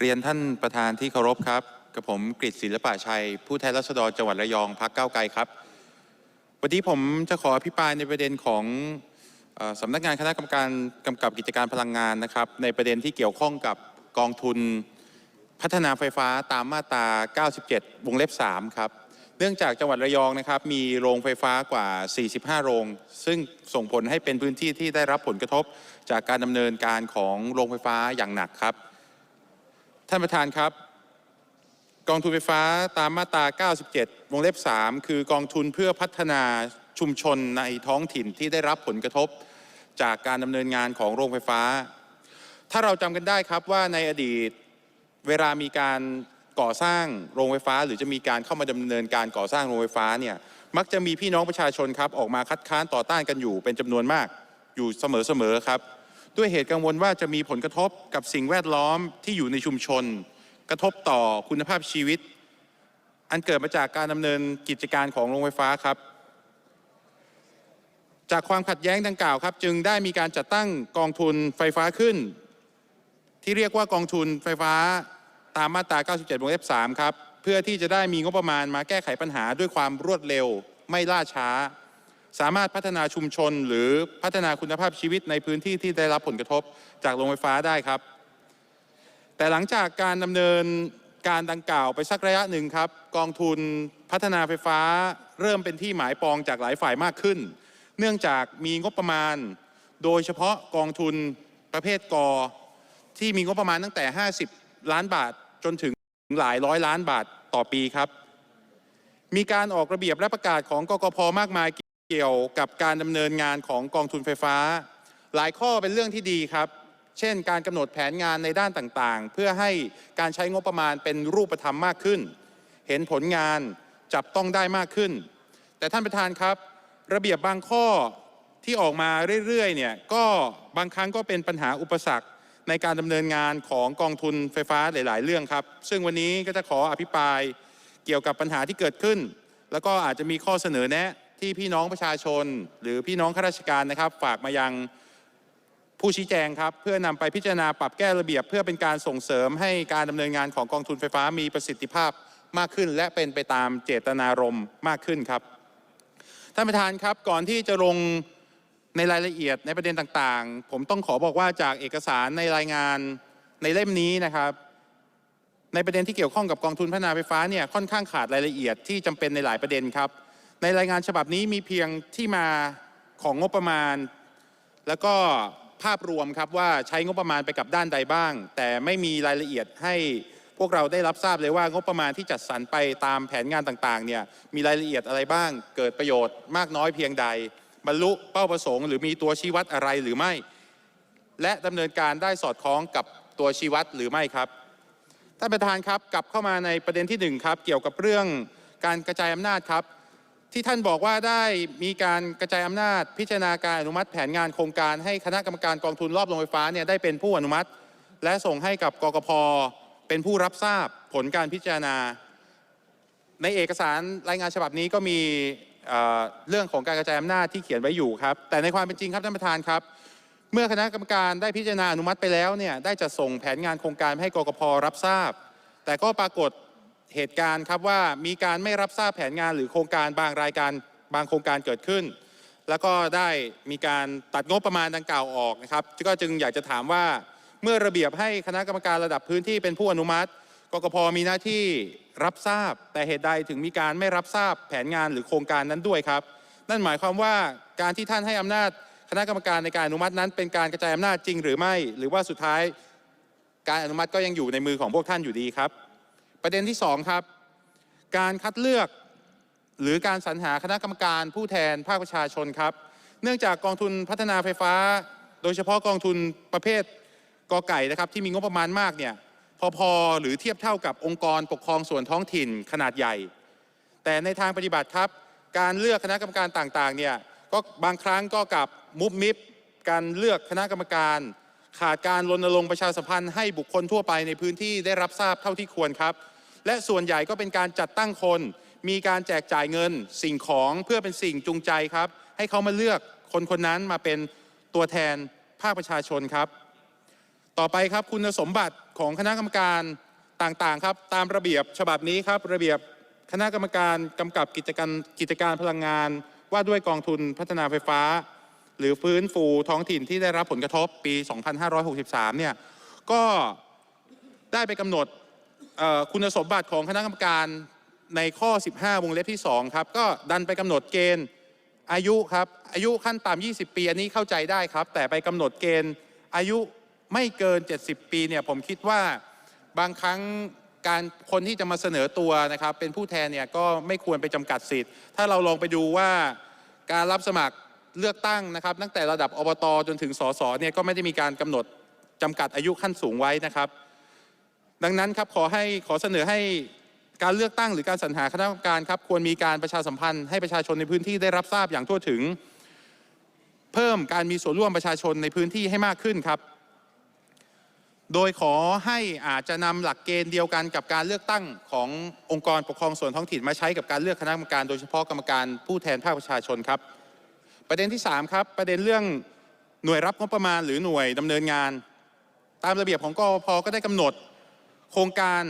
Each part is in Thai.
เรียนท่านประธานที่เคารพครับ กับผมกฤษศิลปะชัย ผู้แทนรัษฎรจังหวัดระยองพักเก้าวไกลครับ วันนี้ผมจะขออภิปรายในประเด็นของสำนักงานคณะกรรมการกำกับกิจการพลังงานนะครับ ในประเด็นที่เกี่ยวข้องกับกองทุนพัฒนาไฟฟ้าตามมาตรา 97 วงเล็บ 3 ครับ เนื่องจากจังหวัดระยองนะครับ มีโรงไฟฟ้ากว่า 45 โรง ซึ่งส่งผลให้เป็นพื้นที่ที่ได้รับผลกระทบ จากการดำเนินการของโรงไฟฟ้าอย่างหนักครับ ท่านประธานครับ กองทุนไฟฟ้าตามมาตรา 97 วงเล็บ 3 คือกองทุนเพื่อพัฒนาชุมชนในท้องถิ่นที่ได้รับผลกระทบจากการดำเนินงานของโรงไฟฟ้า ถ้าเราจำกันได้ครับว่าในอดีตเวลามีการก่อสร้างโรงไฟฟ้า หรือจะมีการเข้ามาดำเนินการก่อสร้างโรงไฟฟ้าเนี่ยมักจะมีพี่น้องประชาชนครับออกมาคัดค้านต่อต้านกันอยู่เป็นจำนวนมากอยู่เสมอๆครับ ด้วยเหตุกังวลว่าจะมีผลกระทบกับสิ่งแวดล้อมที่อยู่ในชุมชน กระทบต่อคุณภาพชีวิต อันเกิดมาจากการดำเนินกิจการของโรงไฟฟ้าครับ จากความขัดแย้งดังกล่าวครับ จึงได้มีการจัดตั้งกองทุนไฟฟ้าขึ้น ที่เรียกว่ากองทุนไฟฟ้าตามมาตรา 97 วงเล็บ 3 ครับ เพื่อที่จะได้มีงบประมาณมาแก้ไขปัญหาด้วยความรวดเร็วไม่ล่าช้า สามารถพัฒนาชุมชนหรือพัฒนาคุณภาพชีวิตในพื้นที่ที่ได้รับผลกระทบจากโรงไฟฟ้าได้ครับ แต่หลังจากการดำเนินการดังกล่าวไปสักระยะหนึ่งครับ กองทุนพัฒนาไฟฟ้า เริ่มเป็นที่หมายปองจากหลายฝ่ายมากขึ้น เนื่องจากมีงบประมาณ โดยเฉพาะกองทุนประเภทกอที่มีงบประมาณตั้งแต่ 50 ล้านบาทจนถึงหลายร้อยล้านบาทต่อปีครับ มีการออกระเบียบและประกาศของกกพมากมาย เกี่ยวกับการดำเนินงานของกองทุนไฟฟ้า หลายข้อเป็นเรื่องที่ดีครับ เช่น การกำหนดแผนงานในด้านต่างๆ เพื่อให้การใช้งบประมาณเป็นรูปธรรมมากขึ้น เห็นผลงานจับต้องได้มากขึ้น แต่ท่านประธานครับ ระเบียบบางข้อที่ออกมาเรื่อยๆเนี่ยก็บางครั้งก็เป็นปัญหาอุปสรรคในการดำเนินงานของกองทุนไฟฟ้าหลาย ๆ เรื่องครับ ซึ่งวันนี้ก็จะขออภิปรายเกี่ยวกับปัญหาที่เกิดขึ้น แล้วก็อาจจะมีข้อเสนอแนะ ที่พี่น้องประชาชน หรือพี่น้องข้าราชการนะครับ ฝากมายังผู้ชี้แจงครับ เพื่อนำไปพิจารณาปรับแก้ระเบียบ เพื่อเป็นการส่งเสริมให้การดำเนินงานของกองทุนไฟฟ้ามีประสิทธิภาพมากขึ้น และเป็นไปตามเจตนารมณ์มากขึ้นครับท่านประธานครับก่อนที่จะลงในรายละเอียดในประเด็นต่างๆ ผมต้องขอบอกว่าจากเอกสารในรายงานในเล่มนี้นะครับ ในประเด็นที่เกี่ยวข้องกับกองทุนพัฒนาไฟฟ้าเนี่ยค่อนข้างขาดรายละเอียดที่จำเป็นในหลายประเด็นครับ ในรายงานฉบับนี้มีเพียงที่มาของงบประมาณ แล้วก็ภาพรวมครับว่าใช้งบประมาณไปกับด้านใดบ้าง แต่ไม่มีรายละเอียดให้พวกเราได้รับทราบเลยว่างบประมาณที่จัดสรรไปตามแผนงานต่างๆเนี่ยมีรายละเอียดอะไรบ้าง เกิดประโยชน์มากน้อยเพียงใด บรรลุเป้าประสงค์หรือมีตัวชี้วัดอะไรหรือไม่ และดำเนินการได้สอดคล้องกับตัวชี้วัดหรือไม่ครับท่านประธานครับกลับเข้ามาในประเด็นที่หนึ่งครับเกี่ยวกับเรื่องการกระจายอำนาจครับ ที่ท่านบอกว่าได้มีการกระจายอำนาจ พิจารณาการอนุมัติแผนงานโครงการให้คณะกรรมการกองทุนรอบโรงไฟฟ้าเนี่ยได้เป็นผู้อนุมัติ และส่งให้กับกกพเป็นผู้รับทราบผลการพิจารณา ในเอกสารรายงานฉบับนี้ก็มีเอ่อเรื่องของการกระจายอำนาจที่เขียนไว้อยู่ครับ แต่ในความเป็นจริงครับท่านประธานครับ เมื่อคณะกรรมการได้พิจารณาอนุมัติไปแล้วเนี่ยได้จะส่งแผนงานโครงการให้กกพรับทราบ แต่ก็ปรากฏ เหตุการณ์ครับว่ามีการไม่รับทราบแผนงานหรือโครงการบางรายการบางโครงการเกิดขึ้น แล้วก็ได้มีการตัดงบประมาณดังกล่าวออกนะครับก็จึงอยากจะถามว่าเมื่อระเบียบให้คณะกรรมการระดับพื้นที่เป็นผู้อนุมัติกกพมีหน้าที่รับทราบ แต่เหตุใดถึงมีการไม่รับทราบแผนงานหรือโครงการนั้นด้วยครับ นั่นหมายความว่าการที่ท่านให้อำนาจคณะกรรมการในการอนุมัตินั้น เป็นการกระจายอำนาจจริงหรือไม่ หรือว่าสุดท้ายการอนุมัติก็ยังอยู่ในมือของพวกท่านอยู่ดีครับ ประเด็นที่สองครับ การคัดเลือกหรือการสรรหาคณะกรรมการผู้แทนภาคประชาชนครับ เนื่องจากกองทุนพัฒนาไฟฟ้า โดยเฉพาะกองทุนประเภทกอไก่นะครับที่มีงบประมาณมากเนี่ยพอๆหรือเทียบเท่ากับองค์กรปกครองส่วนท้องถิ่นขนาดใหญ่ แต่ในทางปฏิบัติครับ การเลือกคณะกรรมการต่างๆเนี่ยก็บางครั้งก็กับมุบมิบการเลือกคณะกรรมการ ขาดการรณรงค์ประชาสัมพันธ์ให้บุคคลทั่วไปในพื้นที่ได้รับทราบเท่าที่ควรครับ และส่วนใหญ่ก็เป็นการจัดตั้งคน มีการแจกจ่ายเงินสิ่งของเพื่อเป็นสิ่งจูงใจครับ ให้เขามาเลือกคนคนนั้นมาเป็นตัวแทนภาคประชาชนครับ ต่อไปครับคุณสมบัติของคณะกรรมการต่างๆครับตามระเบียบฉบับนี้ครับระเบียบคณะกรรมการกำกับกิจการกิจการพลังงาน ว่าด้วยกองทุนพัฒนาไฟฟ้า หรือฟื้นฟูท้องถิ่นที่ได้รับผลกระทบปี 2563 เนี่ยก็ได้ไปกำหนด คุณสมบัติของคณะกรรมการในข้อ 15 วงเล็บที่ 2 ครับ ก็ดันไปกำหนดเกณฑ์อายุครับ อายุขั้นต่ำ20 ปี อันนี้เข้าใจได้ครับ แต่ไปกำหนดเกณฑ์อายุไม่เกิน 70 ปีเนี่ยผมคิดว่าบางครั้งการคนที่จะมาเสนอตัวนะครับ เป็นผู้แทนเนี่ยก็ไม่ควรไปจำกัดสิทธิ์ ถ้าเราลองไปดูว่าการรับสมัครเลือกตั้งนะครับ ตั้งแต่ระดับอบตจนถึงสสเนี่ยก็ไม่ได้มีการกำหนดจำกัดอายุขั้นสูงไว้นะครับ ดังนั้นครับขอให้ขอเสนอให้การเลือกตั้งหรือการสรรหาคณะกรรมการครับควรมีการประชาสัมพันธ์ให้ประชาชนในพื้นที่ได้รับทราบอย่างทั่วถึง เพิ่มการมีส่วนร่วมประชาชนในพื้นที่ให้มากขึ้นครับ โดยขอให้อาจจะนำหลักเกณฑ์เดียวกันกับการเลือกตั้งขององค์กรปกครองส่วนท้องถิ่นมาใช้กับการเลือกคณะกรรมการ โดยเฉพาะกรรมการผู้แทนภาคประชาชนครับ ประเด็นที่สามครับประเด็นเรื่องหน่วยรับงบประมาณหรือหน่วยดำเนินงาน ตามระเบียบของกอพก็ได้กำหนด โครงการ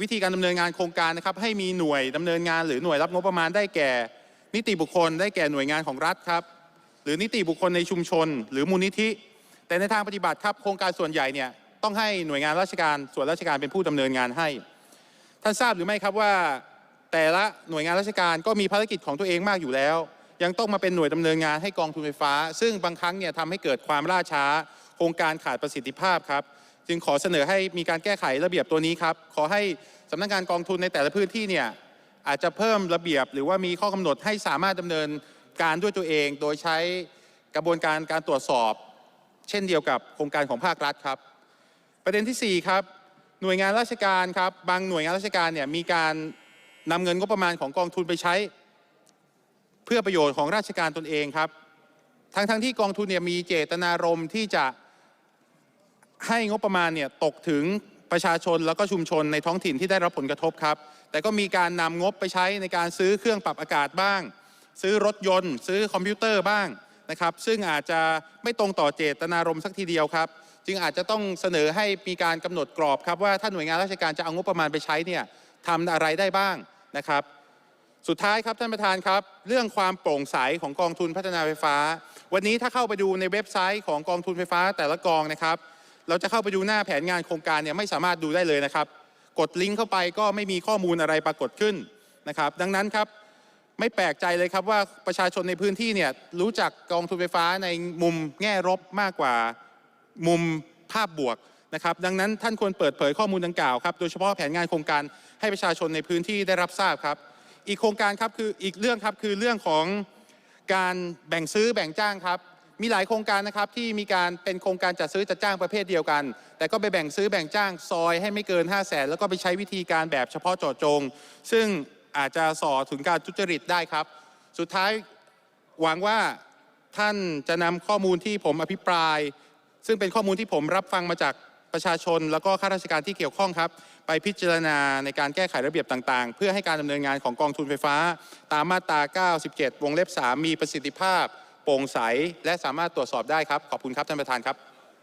วิธีการดำเนินงานโครงการนะครับให้มีหน่วยดำเนินงาน หรือหน่วยรับงบประมาณได้แก่ นิติบุคคล ได้แก่หน่วยงานของรัฐครับ หรือนิติบุคคลในชุมชน หรือมูลนิธิ แต่ในทางปฏิบัติครับโครงการส่วนใหญ่เนี่ยต้องให้หน่วยงานราชการส่วนราชการเป็นผู้ดำเนินงานให้ท่านทราบหรือไม่ครับว่าแต่ละหน่วยงานราชการก็มีภารกิจของตัวเองมากอยู่แล้ว ยังต้องมาเป็นหน่วยดำเนินงานให้กองทุนไฟฟ้า ซึ่งบางครั้งเนี่ยทำให้เกิดความล่าช้า โครงการขาดประสิทธิภาพครับ จึงขอเสนอให้มีการแก้ไขระเบียบตัวนี้ครับ ขอให้สำนักงานกองทุนในแต่ละพื้นที่เนี่ยอาจจะเพิ่มระเบียบหรือว่ามีข้อกำหนดให้สามารถดำเนินการด้วยตัวเอง โดยใช้กระบวนการการตรวจสอบ เช่นเดียวกับโครงการของภาครัฐครับ ประเด็นที่ 4 ครับ หน่วยงานราชการครับ บางหน่วยงานราชการเนี่ยมีการนำเงินงบประมาณของกองทุนไปใช้ เพื่อประโยชน์ของราชการตนเองครับ ทั้งทั้งที่กองทุนเนี่ยมีเจตนารมณ์ที่จะ ให้งบประมาณเนี่ยตกถึงประชาชนแล้วก็ชุมชนในท้องถิ่นที่ได้รับผลกระทบครับ แต่ก็มีการนำงบไปใช้ในการซื้อเครื่องปรับอากาศบ้าง ซื้อรถยนต์ ซื้อคอมพิวเตอร์บ้างนะครับ ซึ่งอาจจะไม่ตรงต่อเจตนารมณ์สักทีเดียวครับ จึงอาจจะต้องเสนอให้มีการกำหนดกรอบครับว่าถ้าหน่วยงานราชการจะเอางบประมาณไปใช้เนี่ยทำอะไรได้บ้างนะครับ สุดท้ายครับท่านประธานครับ เรื่องความโปร่งใสของกองทุนพัฒนาไฟฟ้า วันนี้ถ้าเข้าไปดูในเว็บไซต์ของกองทุนไฟฟ้าแต่ละกองนะครับ เราจะเข้าไปดูหน้าแผนงานโครงการเนี่ยไม่สามารถดูได้เลยนะครับ กดลิงก์เข้าไปก็ไม่มีข้อมูลอะไรปรากฏขึ้นนะครับ ดังนั้นครับไม่แปลกใจเลยครับว่าประชาชนในพื้นที่เนี่ยรู้จักกองทุนไฟฟ้าในมุมแง่ลบมากกว่ามุมภาพบวกนะครับดังนั้นท่านควรเปิดเผยข้อมูลดังกล่าวครับโดยเฉพาะแผนงานโครงการให้ประชาชนในพื้นที่ได้รับทราบครับ อีกโครงการครับคืออีกเรื่องครับคือเรื่องของการแบ่งซื้อแบ่งจ้างครับ มีหลายโครงการนะครับที่มีการเป็นโครงการจัดซื้อจัดจ้างประเภทเดียวกัน แต่ก็ไปแบ่งซื้อแบ่งจ้างซอยให้ไม่เกิน 5 0 0แสนแล้วก็ไปใช้วิธีการแบบเฉพาะเจาะจง ซึ่งอาจจะส่อถึงการทุจริตได้ครับ สุดท้ายหวังว่าท่านจะนำข้อมูลที่ผมอภิปราย ซึ่งเป็นข้อมูลที่ผมรับฟังมาจากประชาชน แล้วก็ข้าราชการที่เกี่ยวข้องครับ ไปพิจารณาในการแก้ไขระเบียบต่างๆ เพื่อให้การดำเนินงานของกองทุนไฟฟ้า ตามมาตรา 97 วงเล็บ 3 มีประสิทธิภาพ โปร่งใสและสามารถตรวจสอบได้ครับขอบคุณครับท่านประธานครับ